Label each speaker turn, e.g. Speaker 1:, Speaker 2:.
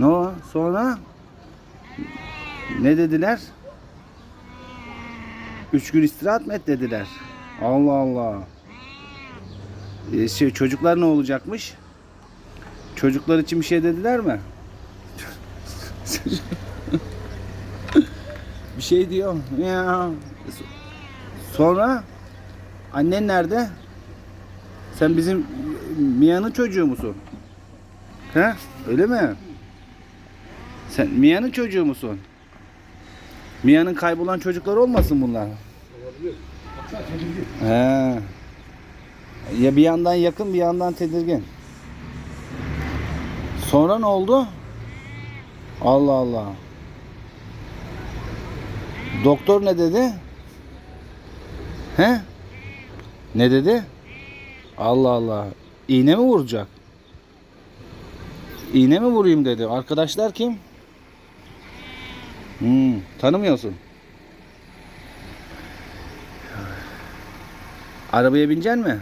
Speaker 1: Ne o? Sonra? Ne dediler? Üç gün istirahat mı et dediler. Allah Allah. Ee, şey, çocuklar ne olacakmış? Çocuklar için bir şey dediler mi? bir şey diyor. Ya. Sonra annen nerede? Sen bizim Mia'nın çocuğu musun? He? Öyle mi? Sen Mia'nın çocuğu musun? Mia'nın kaybolan çocuklar olmasın bunlar?
Speaker 2: Olabilir. Baksana tedirgin.
Speaker 1: He. Ya bir yandan yakın bir yandan tedirgin. Sonra ne oldu? Allah Allah. Doktor ne dedi? He? Ne dedi? Allah Allah. İğne mi vuracak? İğne mi vurayım dedi. Arkadaşlar kim? Hmm, tanımıyorsun. Arabaya binecek mi?